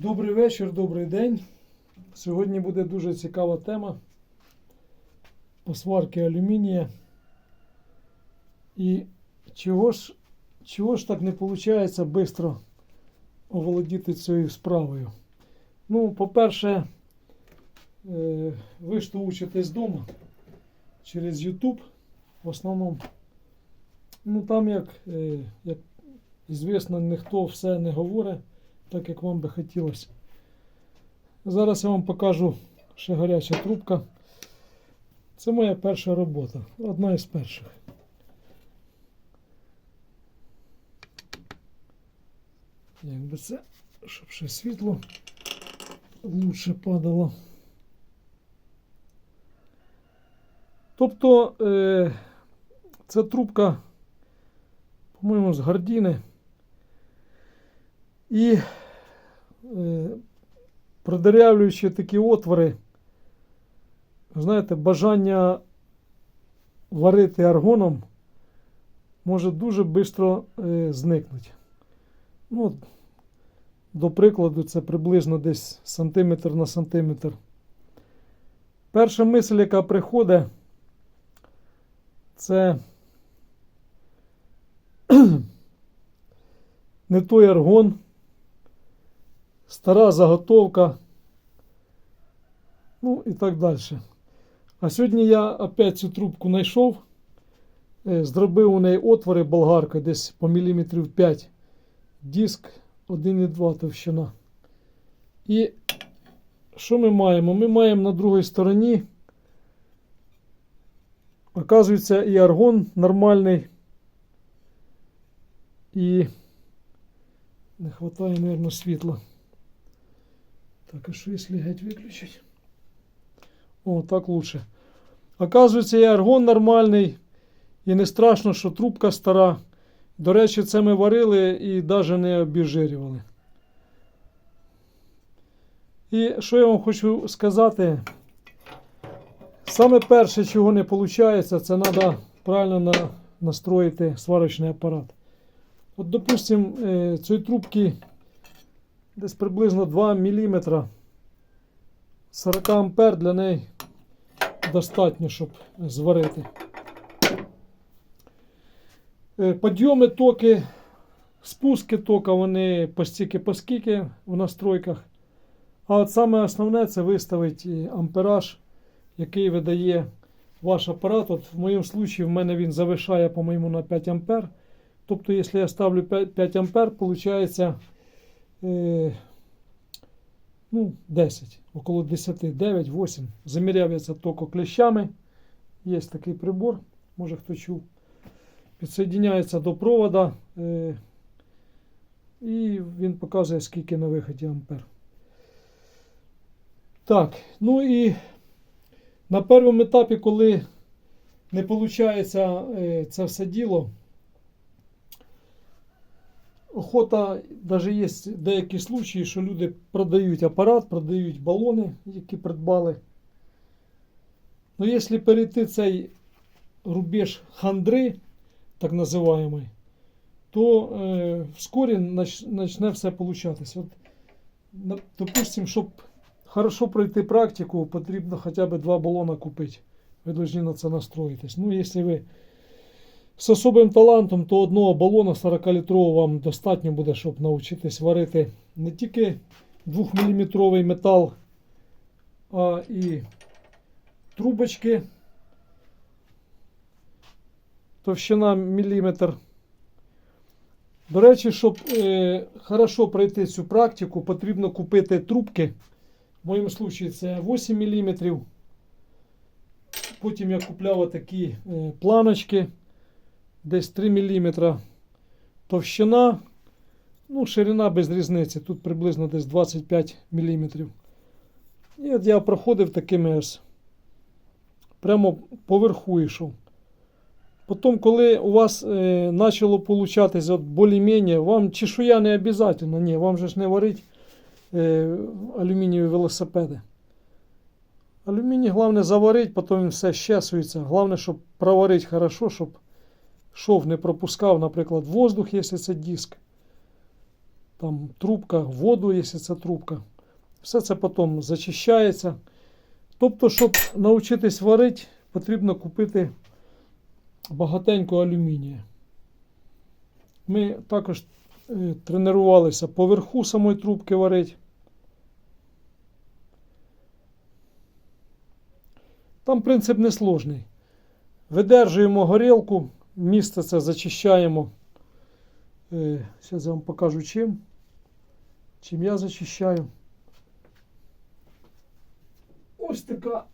Добрий вечір, добрий день. Сьогодні буде дуже цікава тема по сварки алюмінія. І чого ж, чого ж так не виходить швидко оволодіти цією справою? Ну, по-перше, е, ви ж то учитесь вдома через YouTube в основному. Ну там, як, е, як звісно, ніхто все не говорить так як вам би хотілося. Зараз я вам покажу ще гаряча трубка. Це моя перша робота, одна із перших. Якби це, щоб ще світло лучше падало. Тобто е, це трубка, по-моєму, з гардіни. І продерявлюючи такі отвори, знаєте, бажання варити аргоном може дуже швидко е, зникнути. Ну, до прикладу, це приблизно десь сантиметр на сантиметр. Перша мисль, яка приходить, це не той аргон стара заготовка, ну і так далі. А сьогодні я опять цю трубку знайшов, е, зробив у неї отвори болгаркою десь по міліметрів 5, диск 1,2 товщина. І що ми маємо? Ми маємо на другій стороні, оказується, і аргон нормальний, і не вистачає, мабуть, світла. Так, а що якщо геть виключить? О, так лучше. Оказується, і аргон нормальний. І не страшно, що трубка стара. До речі, це ми варили і навіть не обіжирювали. І що я вам хочу сказати? Саме перше, чого не виходить, це треба правильно на, настроїти сварочний апарат. От, допустим, е, цієї трубки десь приблизно 2 мм. 40 ампер для неї достатньо, щоб зварити. Е, Підйоми токи, спуски тока, вони постільки поскільки в настройках. А от саме основне це виставити ампераж, який видає ваш апарат. От в моєму випадку в мене він завишає, по-моєму, на 5 ампер. Тобто, якщо я ставлю 5, 5 ампер, виходить е, ну, 10, около 10, 9, 8. Заміряв я це тільки клещами. Є такий прибор, може хто чув. Підсоединяється до провода. Е, і він показує, скільки на виході ампер. Так, ну і на першому етапі, коли не виходить е, це все діло, охота, навіть є деякі случаї, що люди продають апарат, продають балони, які придбали. Ну, якщо перейти цей рубеж хандри, так називаємий, то е, вскоре почне все получатися. От, допустим, щоб хорошо пройти практику, потрібно хоча б два балона купити. Ви повинні на це настроїтись. Ну, якщо ви з особим талантом, то одного балона 40-літрового вам достатньо буде, щоб навчитись варити не тільки 2-мм метал, а і трубочки. Товщина міліметр. До речі, щоб е, хорошо пройти цю практику, потрібно купити трубки. В моєму випадку це 8 мм. Потім я купляв такі е, планочки десь 3 мм. Товщина, ну, ширина без різниці. Тут приблизно десь 25 мм. І от я проходив такими ось прямо поверху йшов. Потім, коли у вас е, почало получатись от вам чешуя не обов'язково, ні, вам же ж не варить е, алюмінієві велосипеди. Алюміній головне заварити, потім все щесується. Головне, щоб проварити хорошо, щоб шов не пропускав, наприклад, воздух, якщо це диск. там трубка, воду, якщо це трубка. Все це потім зачищається. Тобто, щоб навчитись варити, потрібно купити багатенько алюмінія. Ми також е, тренувалися поверху самої трубки варити. Там принцип несложний. Видержуємо горілку, місце це зачищаємо. Зараз я вам покажу чим. Чим я зачищаю. Ось така.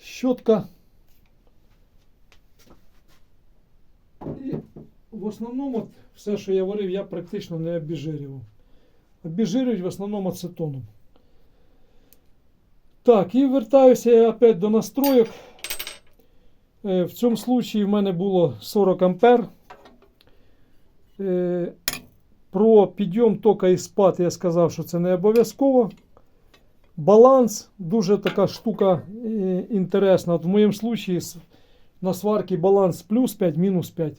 Щотка. І в основному все, що я варив, я практично не обіжирював. Обіжирюють в основному ацетоном. Так, і вертаюся я опять до настроек. Е, В цьому случаї в мене було 40 ампер. Е, Про підйом тока і спад я сказав, що це не обов'язково. Баланс дуже така штука е, інтересна. От в моєму случаї на сварці баланс плюс 5, мінус 5.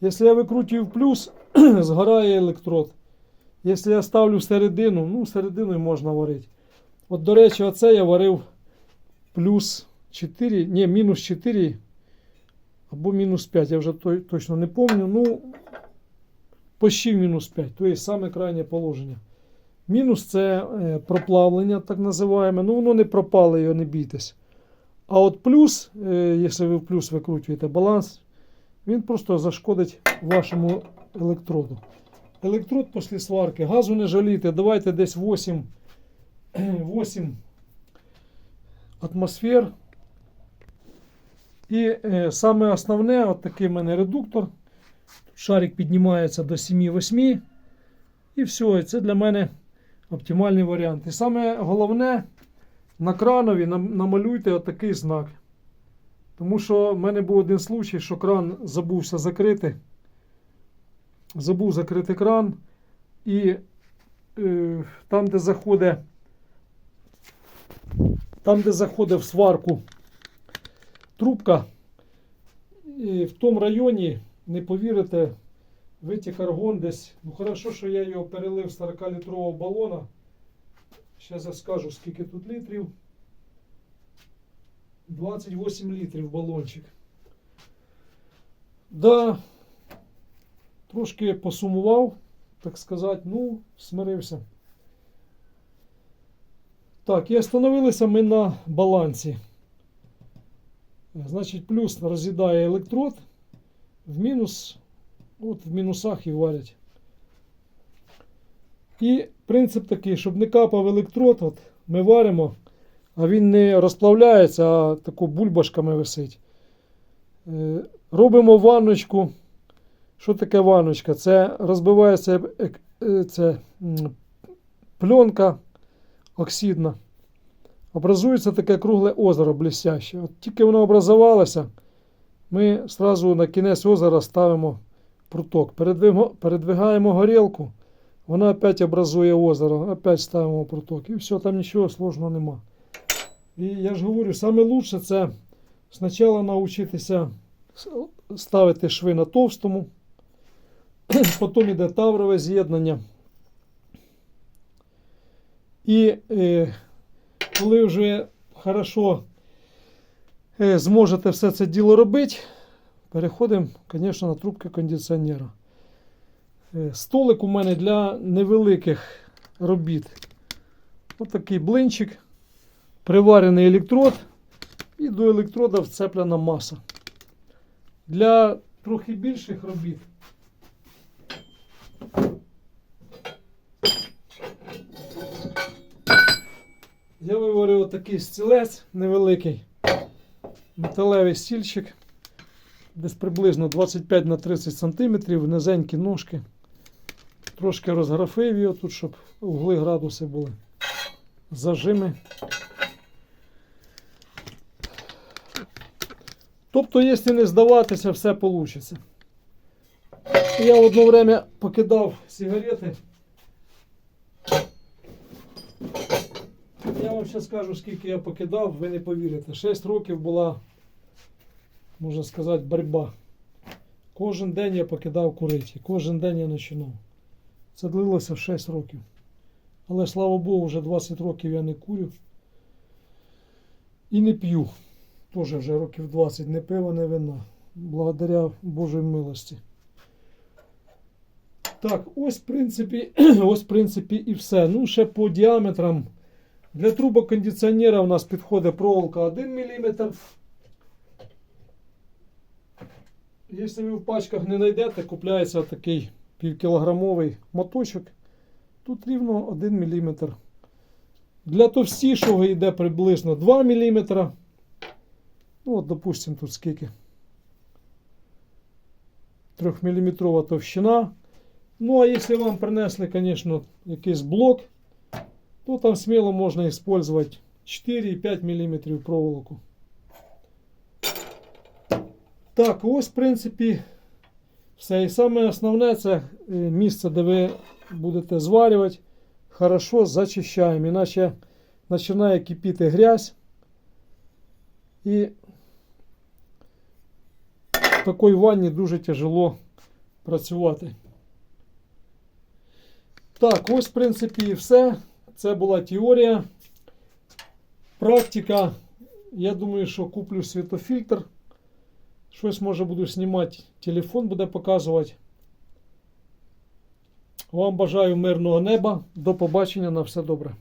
Якщо я викручую в плюс, згорає електрод. Якщо я ставлю середину, ну серединою можна варити. От, до речі, оце я варив плюс 4, ні, мінус 4 або мінус 5, я вже точно не пам'ятаю. Ну, почти в мінус 5, тобто саме крайнє положення. Мінус це е, проплавлення, так називаємо. Ну, воно не пропало, його не бійтесь. А от плюс, е, якщо ви в плюс викручуєте баланс, він просто зашкодить вашому електроду. Електрод після сварки, газу не жалійте, давайте десь 8, 8 атмосфер. І е, саме основне, от такий в мене редуктор. Шарик піднімається до 7-8. І все, і це для мене оптимальний варіант. І саме головне, на кранові намалюйте отакий знак. Тому що в мене був один случай, що кран забувся закрити. Забув закрити кран. І е, там, де заходить, там, де заходить в сварку трубка, і в тому районі, не повірите, витік аргон десь. Ну хорошо, що я його перелив з 40-літрового балона. Зараз я скажу, скільки тут літрів. 28 літрів балончик. Да, трошки посумував, так сказати, ну, смирився. Так, і остановилися ми на балансі. Значить, плюс роз'їдає електрод, в мінус, от в мінусах і варять. І принцип такий, щоб не капав електрод, от ми варимо, а він не розплавляється, а тако бульбашками висить. Е, Робимо ванночку. Що таке ванночка? Це розбивається е, е, це, пленка оксидна. Образується таке кругле озеро блестяще. От тільки воно образувалося, ми одразу на кінець озера ставимо пруток. Передвигаємо горілку, вона опять образує озеро, опять ставимо пруток. І все, там нічого сложного нема. І я ж говорю, саме лучше це спочатку навчитися ставити шви на товстому, потім йде таврове з'єднання. І е, коли вже хорошо е, зможете все це діло робити, переходимо, звісно, на трубки кондиціонера. Е, Столик у мене для невеликих робіт. Ось такий блинчик, приварений електрод і до електрода вцеплена маса. Для трохи більших робіт. Я виварив отакий стілець невеликий, металевий стільчик, десь приблизно 25 на 30 см, низенькі ножки. Трошки розграфив його тут, щоб угли градуси були. Зажими. Тобто, якщо не здаватися, все вийде. Я одно время покидав сигарети. Я вам ще скажу, скільки я покидав, ви не повірите. 6 років була, можна сказати, боротьба. Кожен день я покидав курити, кожен день я починав. Це длилося 6 років. Але слава Богу, вже 20 років я не курю. І не п'ю. Теж вже років 20. Не пива, не вина. Благодаря Божій милості. Так, ось в принципі, ось в принципі і все. Ну, ще по діаметрам. Для трубокондиціонера у нас підходить проволока 1 мм. Якщо ви в пачках не знайдете, купляється такий півкілограмовий моточок. Тут рівно 1 мм. Для товстішого йде приблизно 2 мм. Ну, от, допустимо, тут скільки. 3-мм товщина. Ну, а якщо вам принесли, звісно, якийсь блок, то там смело можна использовать 4-5 мм проволоку. Так, ось, в принципі, все. І саме основне це е, місце, де ви будете зварювати. Хорошо зачищаємо, іначе починає кипіти грязь. І в такій ванні дуже тяжело працювати. Так, ось, в принципі, і все. Це була теорія. Практика. Я думаю, що куплю світофільтр. Щось може буду знімати, телефон буде показувати. Вам бажаю мирного неба. До побачення на все добре.